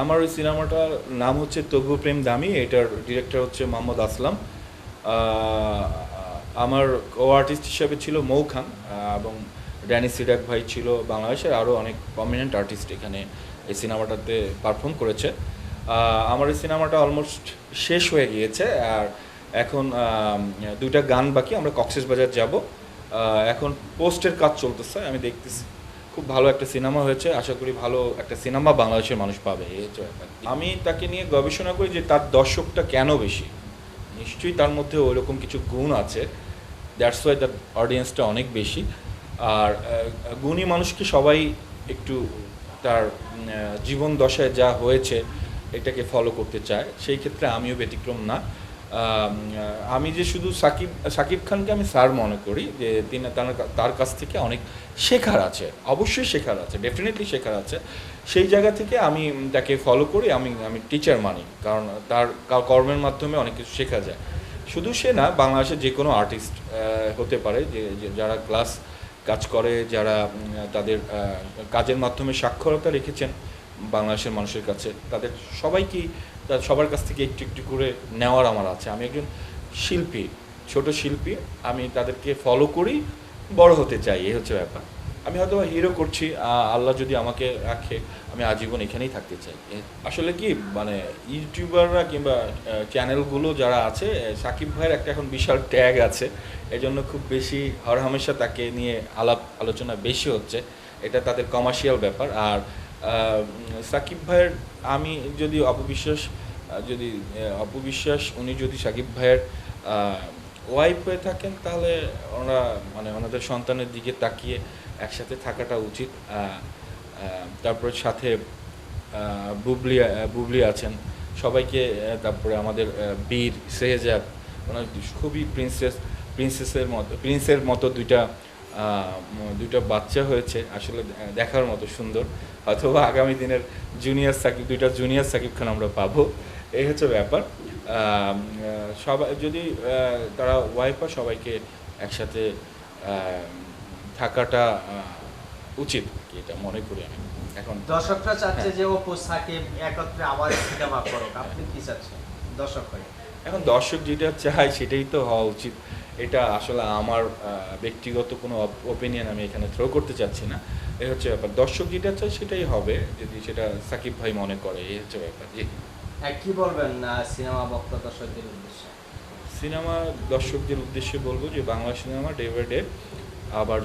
আমার ওই সিনেমাটার নাম হচ্ছে তবু প্রেম দামি, এটার ডিরেক্টর হচ্ছে মোহাম্মদ আসলাম। আমার কো আর্টিস্ট হিসেবে ছিল মৌ খান এবং ড্যানি সিডাক ভাই ছিল বাংলাদেশের আরও অনেক প্রমিনেন্ট আর্টিস্ট এখানে এই সিনেমাটাতে পারফর্ম করেছে। আমার এই সিনেমাটা অলমোস্ট শেষ হয়ে গিয়েছে, আর এখন দুইটা গান বাকি, আমরা কক্সেস বাজার যাব। এখন পোস্টের কাজ চলতেছে, আমি দেখতেছি। খুব ভালো একটা সিনেমা হয়েছে, আশা করি ভালো একটা সিনেমা বাংলাদেশের মানুষ পাবে আমি তাকে নিয়ে গবেষণা করি যে তার দর্শকটা কেন বেশি। নিশ্চয়ই তার মধ্যে ওইরকম কিছু গুণ আছে দ্যাটস ওয়াই তার অডিয়েন্সটা অনেক বেশি। আর গুণী মানুষকে সবাই একটু তার জীবন দশায় যা হয়েছে, এটাকে ফলো করতে চায়, সেই ক্ষেত্রে আমিও ব্যতিক্রম না। আম, যে শুধু সাকিব সাকিব খানকে আমি স্যার মনে করি যে তিনি তার কাছ থেকে অনেক শেখার আছে অবশ্যই শেখার আছে ডেফিনেটলি শেখার আছে। সেই জায়গা থেকে আমি তাকে ফলো করি আমি আমি টিচার মানি কারণ তার কর্মের মাধ্যমে অনেক কিছু শেখা যায়। শুধু সে না বাংলাদেশের যে কোনো আর্টিস্ট হতে পারে যে যারা ক্লাস কাজ করে যারা তাদের কাজের মাধ্যমে সাক্ষরতা রেখেছেন বাংলাদেশের মানুষের কাছে তাদের সবাইকেই তার সবার কাছ থেকে একটু একটু করে নেওয়ার আমার আছে। আমি একজন শিল্পী, ছোট শিল্পী। আমি তাদেরকে ফলো করি, বড় হতে চাই, এই হচ্ছে ব্যাপার। আমি হয়তো হিরো করছি আল্লাহ যদি আমাকে রাখে, আমি আজীবন এখানেই থাকতে চাই। আসলে কি মানে ইউটিউবাররা কিংবা চ্যানেলগুলো যারা আছে সাকিব ভাইয়ের একটা এখন বিশাল ট্যাগ আছে। এজন্য খুব বেশি হর হামেশা তাকে নিয়ে আলাপ আলোচনা বেশি হচ্ছে। এটা তাদের কমার্শিয়াল ব্যাপার। আর সাকিব ভাইয়ের, আমি যদি অপবিশ্বাস যদি অপবিশ্বাস, উনি যদি সাকিব ভাইয়ের ওয়াইফ হয়ে থাকেন, তাহলে ওনারা মানে ওনাদের সন্তানের দিকে তাকিয়ে একসাথে থাকাটা উচিত। তারপরে সাথে বুবলি বুবলি আছেন। সবাইকে তারপরে আমাদের বীর সেহেজাব ওনার খুবই প্রিন্সেস প্রিন্সেসের মতো প্রিন্সের মতো দুইটা দুইটা বাচ্চা হয়েছে আসলে দেখার মতো সুন্দর। অথবা আগামী দিনের জুনিয়র সাকিব দুইটা জুনিয়র সাকিব খান আমরা পাবো। এই হচ্ছে ব্যাপার। সবাই যদি তারা ওয়াইফ সবাইকে একসাথে থাকাটা উচিত। কি এটা মনে করি আমি। এখন দর্শকরা চাচ্ছে হ্যাঁ। যে অপু সাকিব একত্রে আবার সিনেমা করুক। আপনি কি চাচ্ছেন? দর্শক হয়ে। এখন দর্শক যেটা চায় সেটাই তো হওয়া উচিত। এটা আসলে আমার ব্যক্তিগত কোনো ওপিনিয়ন আমি এখানে থ্রো করতে চাচ্ছি না। এই হচ্ছে ব্যাপার। দর্শক যেটা চায় সেটাই হবে যদি সেটা সাকিব ভাই মনে করে এই হচ্ছে ব্যাপার। জি। হ্যাঁ কি বলবেন সিনেমা বক্তা দর্শকদের উদ্দেশ্যে? সিনেমা দর্শকদের উদ্দেশ্যে বলব যে Bangla cinema day by day আবার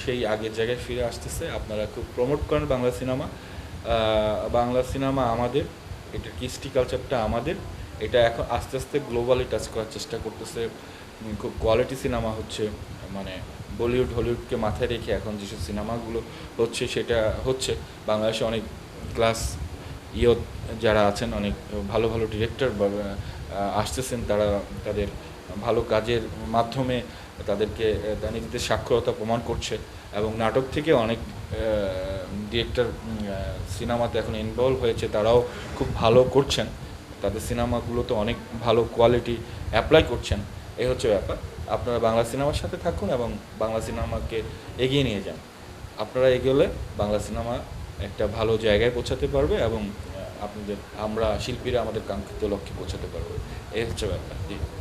সেই আগের জায়গায় ফিরে আসতেছে। আপনারা খুব প্রমোট করেন বাংলা সিনেমা। বাংলা সিনেমা আমাদের এটা কৃষ্টি কালচারটা আমাদের। এটা এখন আস্তে আস্তে গ্লোবালি টাচ করার চেষ্টা করতেছে। খুব কোয়ালিটি সিনেমা হচ্ছে মানে বলিউড হলিউডকে মাথায় রেখে এখন যেসব সিনেমাগুলো হচ্ছে, সেটা হচ্ছে। বাংলাদেশে অনেক ক্লাস ইয়ত যারা আছেন, অনেক ভালো ভালো ডিরেক্টর আসতেছেন, তারা তাদের ভালো কাজের মাধ্যমে তাদেরকে নিজেদের সাক্ষরতা প্রমাণ করছে এবং নাটক থেকে অনেক ডিরেক্টর সিনেমাতে এখন ইনভলভ হয়েছে, তারাও খুব ভালো করছেন। তাদের সিনেমাগুলোতে অনেক ভালো কোয়ালিটি অ্যাপ্লাই করছেন। এই হচ্ছে ব্যাপার। আপনারা বাংলা সিনেমার সাথে থাকুন এবং বাংলা সিনেমাকে এগিয়ে নিয়ে যান। আপনারা এগোলে বাংলা সিনেমা একটা ভালো জায়গায় পৌঁছাতে পারবে এবং আপনাদের, আমরা শিল্পীরা আমাদের কাঙ্ক্ষিত লক্ষ্যে পৌঁছাতে পারব। এই হচ্ছে ব্যাপার। জি।